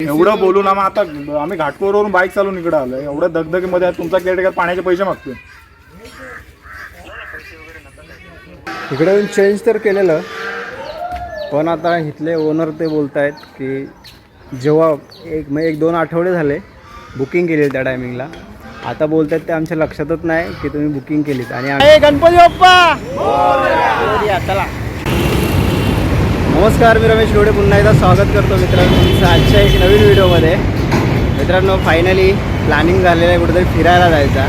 एवढं बोलू ना मग आता आम्ही घाटकोरवरून बाईक चालून इकडे आलोय. एवढं दगदगीमध्ये तुमचा केअरटेकर पाण्याचे पैसे मागतोय. इकडे येऊन चेंज तर केलेलं पण आता इथले ओनर ते बोलत आहेत की जेव्हा एक म्हणजे एक दोन आठवडे झाले बुकिंग केली त्या टायमिंगला आता बोलत आहेत ते आमच्या लक्षातच नाही की तुम्ही बुकिंग केलीत. आणि गणपती बाप्पा! चला. नमस्कार मी रमेश लोडे. पुन्हा एकदा स्वागत करतो मित्रांनो. तुमचं आजच्या एक नवीन व्हिडिओमध्ये. मित्रांनो फायनली प्लॅनिंग झालेलं आहे कुठेतरी फिरायला जायचा.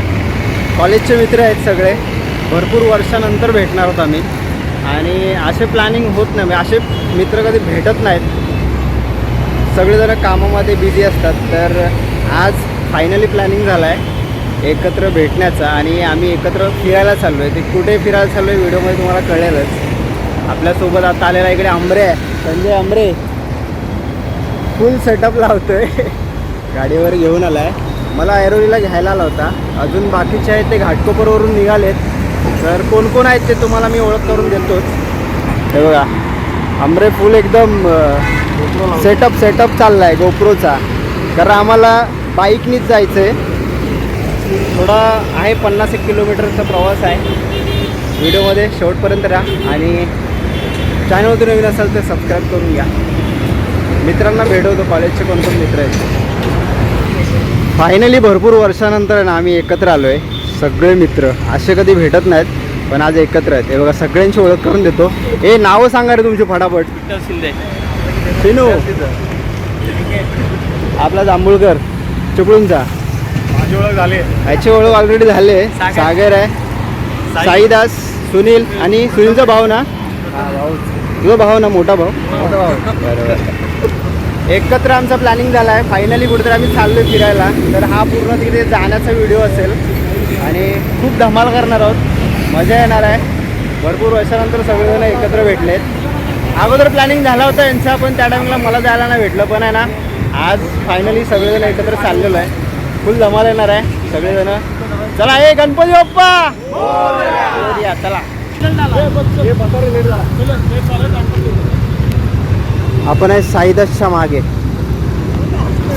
कॉलेजचे मित्र आहेत सगळे. भरपूर वर्षानंतर भेटणार आहोत आम्ही. आणि असे प्लॅनिंग होत नाही. म्हणजे असे मित्र कधी भेटत नाहीत. सगळेजण कामामध्ये बिझी असतात. तर आज फायनली प्लॅनिंग झाला आहे एकत्र भेटण्याचा. आणि आम्ही एकत्र फिरायला चाललो आहे ते कुठे फिरायला चाललो आहे व्हिडिओमध्ये तुम्हाला कळेलच. आपल्यासोबत आता आलेला इकडे आंबरे आहे. संजय आंबरे फुल सेटअप लावतोय. गाडीवर घेऊन आला आहे मला ऐरोलीला घ्यायला आला होता. अजून बाकीचे आहेत ते घाटकोपरवरून निघालेत. तर कोण कोण आहेत ते तुम्हाला मी ओळख करून देतोच हे बघा आंबरे फुल एकदम सेटअप सेटअप चालला आहे गोप्रोचा. कारण आम्हाला बाईकनीच जायचं आहे थोडा आहे पन्नास एक किलोमीटरचा प्रवास आहे. व्हिडिओमध्ये शेवटपर्यंत राहा. आणि चॅनलवरती नवीन असाल तर सबस्क्राईब करून घ्या. मित्रांना भेटवतो कॉलेजचे कोण कोण मित्र आहेत? फायनली भरपूर वर्षानंतर ना आम्ही एकत्र आलो आहे सगळे मित्र. असे कधी भेटत नाहीत पण आज एकत्र आहेत. हे बघा सगळ्यांची ओळख करून देतो. ए नावं सांगा रे तुमची फटाफट. शिंदे. सिनू. आपला जांभूळकर. चिपळूणचा. माझी ओळख झाली. याची ओळख ऑलरेडी झाले सागर. आहे. साईदास सुनील आणि सुनीलचा भाऊ ना? तुझा भाऊ ना मोठा भाऊ बरोबर. एकत्र आमचा प्लॅनिंग झाला आहे फायनली कुठेतरी आम्ही चाललो फिरायला. तर हा पूर्ण तिकडे जाण्याचा व्हिडिओ असेल. आणि खूप धमाल करणार आहोत. मजा येणार आहे. भरपूर वर्षानंतर सगळेजण एकत्र भेटलेत. अगोदर प्लॅनिंग झाला होता यांचा पण त्या टायमिंगला मला जायला नाही भेटलं. पण आहे ना आज फायनली सगळेजण एकत्र चाललेलो आहे. फुल धमाल येणार आहे सगळेजण. चला ए गणपती बाप्पा! चला. आपण आहे साईदासच्या मागे.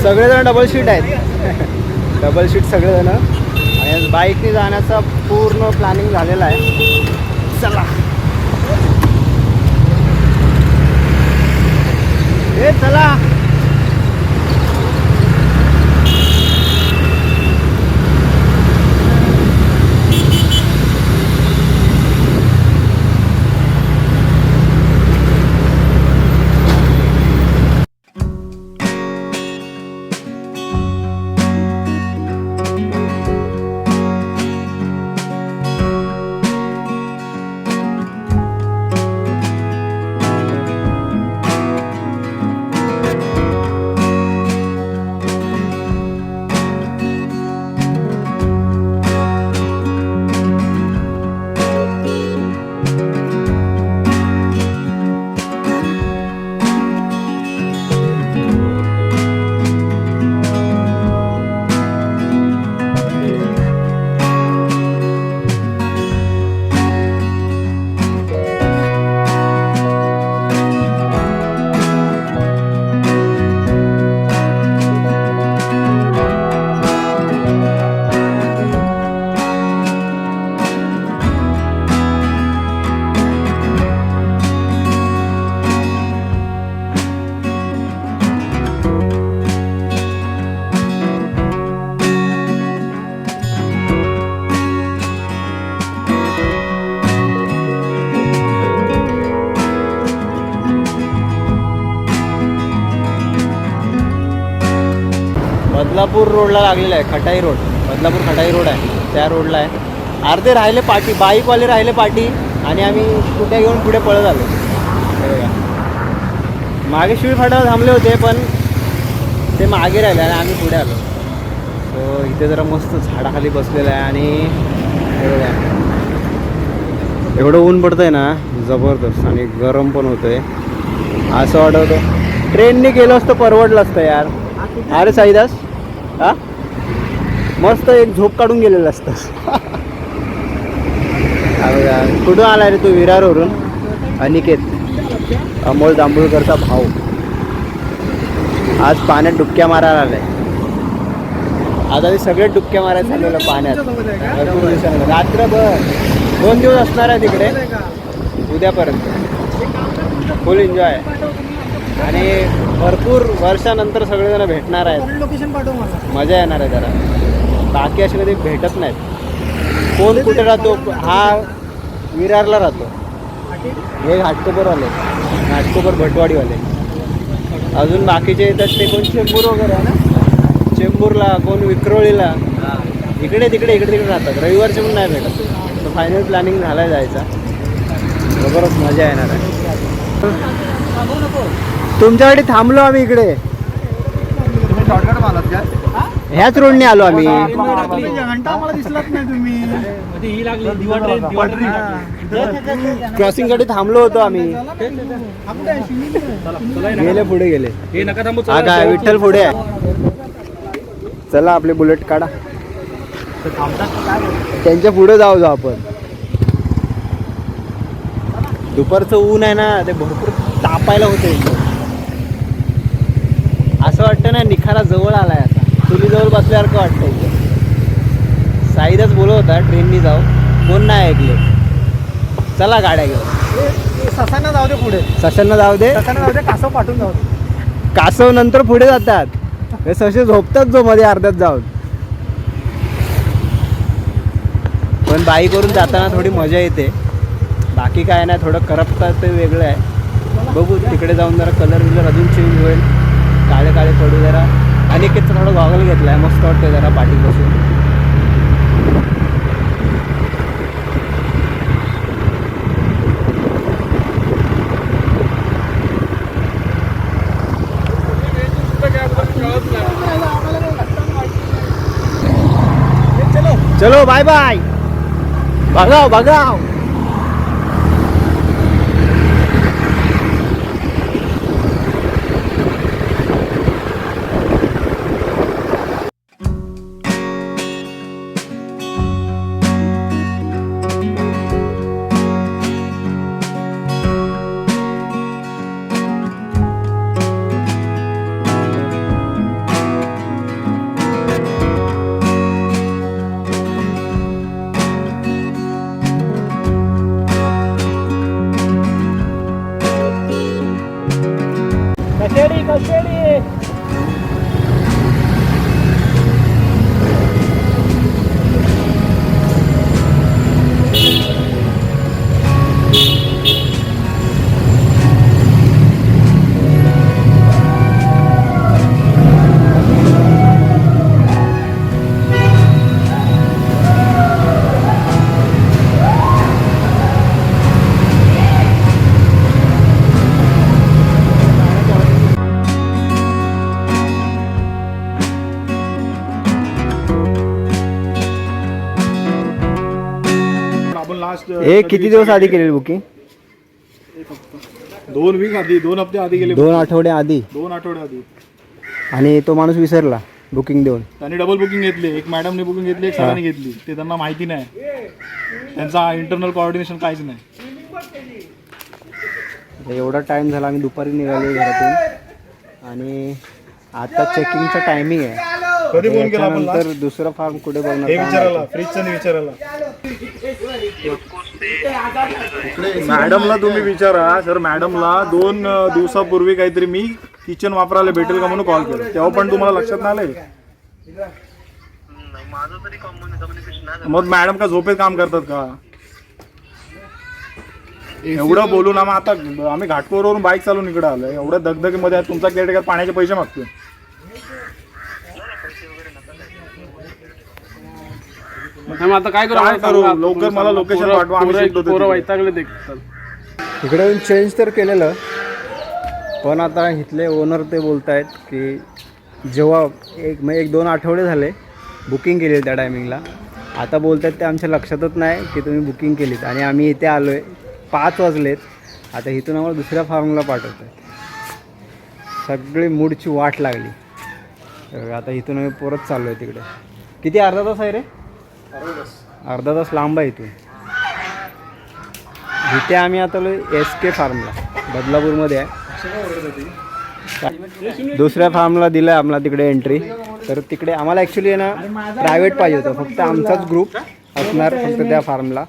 सगळेजण डबल सीट आहेत. डबल सीट सगळेजण. आणि बाईकने जाण्याचा पूर्ण प्लॅनिंग झालेला आहे. चला. ए चला. बदलापूर रोडला लागलेला आहे खटाई रोड. बदलापूर खटाई रोड आहे. त्या रोडला आहे. अर्धे राहिले पाठी बाईकवाले राहिले पाठी आणि आम्ही कुठे घेऊन पुढे पळत आलो. मागे शिवी फाटावर थांबले होते पण ते मागे राहिले आणि आम्ही पुढे आलो. सो इथे जरा मस्त झाडाखाली बसलेलं आहे आणि एवढं ऊन पडतंय ना जबरदस्त आणि गरम पण होतंय. असं वाटतं ट्रेनने गेलो असतं परवडलं असतं यार. अरे साईदास हा? मस्त एक झोप काढून गेलेलं असतं. कुठून आला रे तू? विरारवरून? अनिकेत. अमोल जांभूळकरचा भाऊ. आज पाण्यात डुबक्या मारायला आलाय. आता आम्ही सगळे डुबक्या मारायला चाललेलं पाण्यात. भरपूर दिवसानंतर. रात्रभर. दोन दिवस असणार आहे तिकडे. उद्यापर्यंत. फुल एन्जॉय आणि भरपूर वर्षानंतर सगळेजण भेटणार आहेत. लोकेशन पाठव मला? मजा येणार आहे जरा. बाकी असे कधी भेटत नाहीत. कोण कुठे राहतो हा विरारला राहतो. हे घाटकोपरवाले घाटकोपर भटवाडीवाले. अजून बाकीचे येतात ते कोण चेंबूर वगैरे आहे ना? चेंबूरला कोण विक्रोळीला. इकडे तिकडे इकडे तिकडे राहतात. रविवारचे पण नाही भेटत. तर फायनल प्लॅनिंग झालाय जायचा. बरोबरच मजा येणार आहे. तुमच्याकडे थांबलो आम्ही इकडे. ह्याच रोडने आलो आम्ही. घंटा आम्हाला दिसलाच नाही तुम्ही. क्रॉसिंगकडे थांबलो होतो आम्ही. गेले पुढे गेले. हा काय विठ्ठल पुढे आहे. चला आपले बुलेट काढा. त्यांच्या पुढे जाऊ जाऊ आपण. दुपारचं ऊन आहे ना ते भरपूर तापायला होते. वाटतं ना निखारा जवळ आलाय आता. चुलीजवळ बसल्यासारखं वाटतं एकदम साईदच बोलत होता ट्रेननी जाऊ. कोण नाही ऐकले. चला गाड्या घेऊन. ससांना जाऊ दे पुढे. सशांना जाऊ दे. ससांना जाऊ दे कासव पाठवून जाऊ. दे कासव नंतर पुढे जातात. ससे झोपतात जो मध्ये अर्ध्यात जाऊन. पण बाईकवरून जाताना थोडी मजा येते. बाकी काय नाही थोडं करपतात ते वेगळं आहे. बघू तिकडे जाऊन जरा कलर विलर अजून चेंज होईल. काळे काळे पडू जरा. अनिकेतचं थोडं गॉगल घेतला आहे मस्त वाटतं जरा पाठी बसून चलो बाय बाय बघाव बघाव हे किती दिवस आधी केलेली बुकिंग दोन वीक आधी दोन हप्ते आधी गेले दोन आठवडे आधी? दोन आठवडे आधी. आणि तो माणूस विसरला बुकिंग देऊन? त्यांनी डबल बुकिंग घेतली. एक मॅडमने बुकिंग घेतली एक सरांनी घेतली. ते त्यांना माहिती नाही. त्यांचा इंटरनल कोऑर्डिनेशन काहीच नाही. एवढा टाइम झाला आम्ही दुपारी निघालो घरातून. आणि आता चेकिंगचा टायमिंग आहे. कधी फोन केला आपण त्याच्यानंतर दुसरा फार्म कुठे हे बघणार विचारायला फ्रीजचं नाही विचारायला. मॅडमला तुम्ही विचारा सर मॅडमला दोन अं, दिवसापूर्वी काहीतरी मी किचन वापरायला भेटेल का म्हणून कॉल केला. तेव्हा पण तुम्हाला लक्षात नाही आलंय? मग मॅडम का झोपेत काम करतात का? एवढं बोलून आम्ही आता आम्ही घाटकोरवरून बाईक चालून इकडे आलोय. एवढ्या दगदगीमध्ये आहे, तुमचा केअरटेकर पाण्याचे पैसे मागतोय. मग आता काय करू काय आम्हाला करू? सांगा. लवकर तुम्ही मला सांगा. location पोरं- पाठवा, आम्ही पोरं- शिकतो पोरं तिथे. वैतागले ते इकडे येऊन चेंज तर केलेलं पण आता इथले ओनर ते बोलत आहेत की जेव्हा एक मग एक दोन आठवडे झाले बुकिंग केली त्या टायमिंगला आता बोलत आहेत ते आमच्या लक्षातच नाही की तुम्ही बुकिंग केलीत आणि आम्ही इथे आलो आहे पाच वाजलेत आता इथून आम्हाला दुसऱ्या फार्मला पाठवत सगळी मूडची वाट लागली तर आता इथून आम्ही परत चाललो आहे तिकडे किती अर्धा तास आहे रे? अर्धा तास लांब आहे इथून. इथे आम्ही आता एस के फार्मला बदलापूरमध्ये आहे. दुसऱ्या फार्मला दिलं आम्हाला तिकडे एंट्री तर तिकडे आम्हाला ॲक्च्युली ना प्रायव्हेट पाहिजे होतं. फक्त आमचाच ग्रुप असणार फक्त त्या फार्मला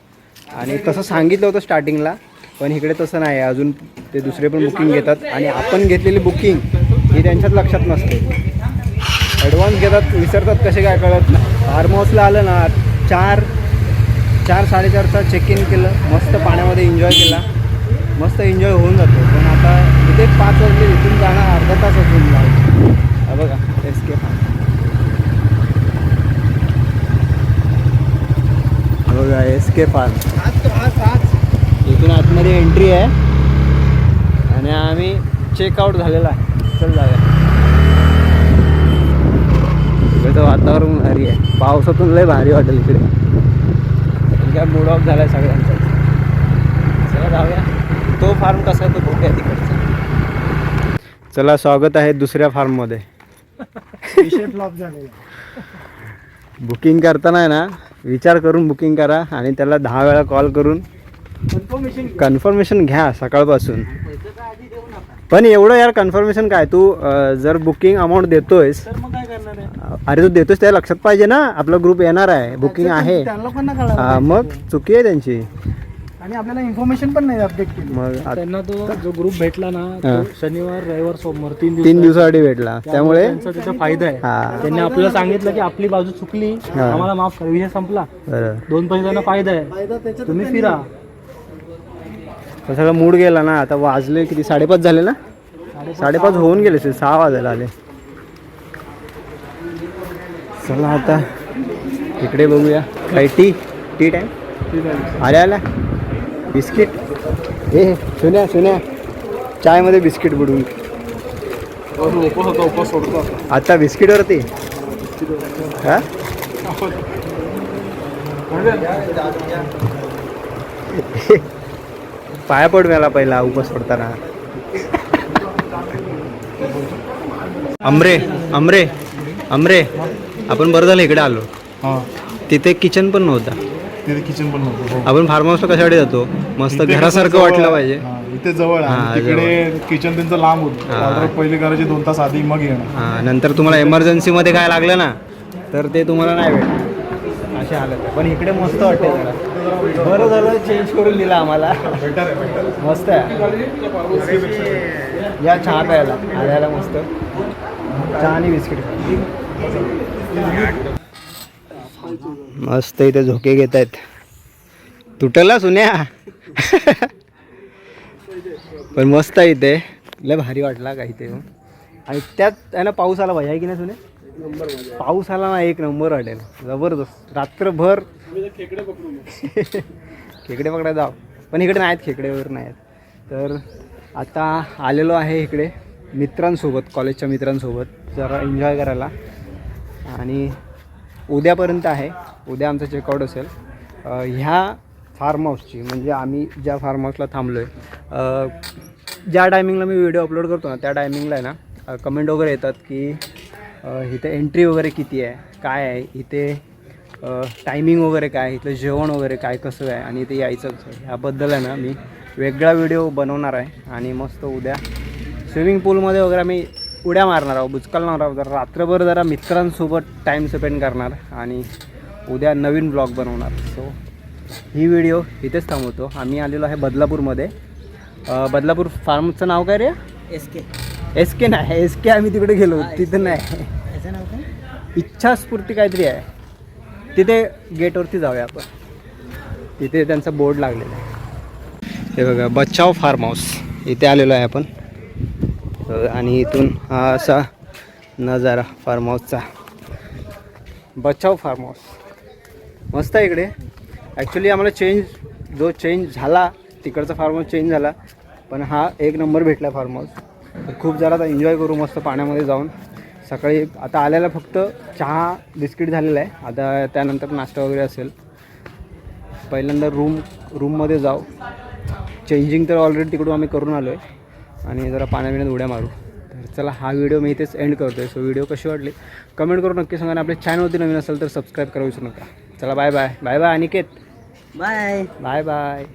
आणि तसं सांगितलं होतं स्टार्टिंगला पण इकडे तसं नाही आहे. अजून ते दुसरे पण बुकिंग घेतात. आणि आपण घेतलेली बुकिंग ही त्यांच्यात लक्षात नसते. ॲडव्हान्स घेतात विसरतात कसे काय कळत नाही. फार्म हाऊसला आलं ना चार चार साडेचारचा चेक इन केलं मस्त पाण्यामध्ये एन्जॉय केला. मस्त एन्जॉय होऊन जातो. पण आता इथे पाच वाजले इथून जाणं अर्धा तास असून जाऊ बघा एस के फार्म हा बघा एस के फार्म इथून आतमध्ये एंट्री आहे. आणि आम्ही चेकआउट झालेला आहे. चल जाऊया. इकडचं वातावरण भारी आहे. पावसातून लय भारी वाटेल इकडे. काय मूड ऑफ झाला सगळ्यांचा. चला जाऊया. तो फार्म कसा आहे तो बघूया तिकडचा. चला स्वागत आहे दुसऱ्या फार्ममध्ये बुकिंग करताना आहे ना विचार करून बुकिंग करा आणि त्याला दहा वेळा कॉल करून कन्फर्मेशन कन्फर्मेशन घ्या सकाळपासून. पण एवढं यार कन्फर्मेशन काय? तू अं, जर बुकिंग अमाऊंट देतोयस तर मग काय करणार आहे? अरे तू देतोस त्या लक्षात पाहिजे ना आपला ग्रुप येणार आहे बुकिंग आहे. त्या लोकांना कळालं हा, मग चुकी आहे त्यांची. आणि आपल्याला इन्फॉर्मेशन पण नाही अपडेट केली. मग आ- त्यांना तो जो ग्रुप भेटला ना हा. तो शनिवार रविवार सोमवार तीन दिवस तीन दिवसासाठी भेटला. त्यामुळे त्यांचा त्याचा फायदा आहे. हा. त्यांनी आपल्याला सांगितलं की आपली बाजू चुकली. आम्हाला माफ करा विषय संपला. बरं. दोन पैसे त्यांना फायदा आहे. फायदा त्याच्यात तुम्ही फिरा. पण सगळं मूड गेला ना आता वाजले किती? साडेपाच झाले ना? साडेपाच होऊन गेले असेल, सहा वाजायला आले. चला आता इकडे बघूया. काय टी टी टाईम आल्या आल्या? बिस्किट? ए सुन्या सुन्या. चायमध्ये बिस्किट आता. आता बिस्किटवरती? हा? पाया पड मला पहिला उपवास सोडताना अमरे अमरे अमरे आपण बरं झालं इकडे आलो. हा. तिथे किचन पण नव्हता. तिथे किचन पण नव्हतं हो. आपण फार्म हाऊसला कशासाठी जातो? मस्त इथे कसं घरासारखं जवळ वाटलं. पाहिजे. हा, इथे जवळ आहे. आणि तिकडे किचन त्यांचं लांब होतं. ऑर्डर पहिली करायची दोन तास आधी मग येणं. हा नंतर तुम्हाला एमर्जन्सीमध्ये काय लागलं ना तर ते तुम्हाला नाही भेटत अशी हालत आहे. पण इकडे मस्त वाटते जरा. बरं झालं चेंज करून दिला आम्हाला. मस्त आहे. या चहा प्यायला आल्याला मस्त. चहा आणि बिस्किट. मस्त इथे झोके घेत आहेत. तुटला सुन्या? पण मस्त आहे इथे. लय भारी वाटला काही ते आणि त्यात आहे ना पाऊस आला पाहिजे आहे की नाही सुने पाऊस आला ना एक नंबर वाटेल. जबरदस्त. रात्रभर खेकडे पकडायला जाव पण इकडे नाहीत खेकडे वगैरे नाहीत. तर आता आलेलो आहे इकडे मित्रांसोबत कॉलेजच्या मित्रांसोबत. जरा एन्जॉय करायला. आणि उद्यापर्यंत आहे. उद्या आमचं चेकआउट असेल. ह्या फार्म हाऊसची म्हणजे आम्ही ज्या फार्म हाऊसला थांबलो आहे ज्या टायमिंगला मी व्हिडिओ अपलोड करतो ना त्या टायमिंगला आहे ना कमेंट वगैरे येतात की इथे एंट्री वगैरे किती आहे काय आहे इथे टायमिंग वगैरे काय इथलं जेवण वगैरे काय कसं आहे आणि इथे यायचं कसं ह्याबद्दल आहे ना मी वेगळा व्हिडिओ बनवणार आहे आणि मस्त उद्या स्विमिंग पूलमध्ये वगैरे आम्ही उड्या मारणार आहोत बुचकलणार आहोत. जरा रात्रभर जरा मित्रांसोबत टाईम स्पेंड करणार आणि उद्या नवीन ब्लॉग बनवणार. सो ही व्हिडिओ इथेच थांबवतो. आम्ही आलेलो आहे बदलापूरमध्ये. बदलापूर फार्मचं नाव काय रे? एस के एस के नाही एस के आम्ही तिकडे गेलो तिथं नाही. इच्छास्फूर्ती काहीतरी आहे. तिथे गेटवरती जाऊया आपण. तिथे त्यांचा बोर्ड लागलेला आहे. हे बघा बचाव फार्म हाऊस. इथे आलेलो आहे आपण. आणि इथून हा असा नजारा फार्म हाऊसचा. बचाव फार्म हाऊस. मस्त आहे इकडे. ॲक्च्युली आम्हाला चेंज जो चेंज झाला तिकडचा फार्म हाऊस चेंज झाला पण हा एक नंबर भेटला फार्म हाऊस. खूप जरा आता एन्जॉय करू मस्त पाण्यामध्ये जाऊन. सकाळी आता आल्याला फक्त चहा बिस्किट झालेला आहे. आता त्यानंतर नाश्ता वगैरे असेल. पहिल्यांदा रूम रूममध्ये जाऊ. चेंजिंग तर ऑलरेडी तिकडून आम्ही करून आलो आहे आणि जरा पाण्यापिण्यात उड्या मारू. तर चला हा व्हिडिओ मी इथेच एंड करतो आहे सो व्हिडिओ कशी वाटली? कमेंट करून नक्की सांगा. आणि आपल्या चॅनलवरती नवीन असेल तर सबस्क्राईब करा विसरू नका. चला bye bye bye bye Aniket bye bye bye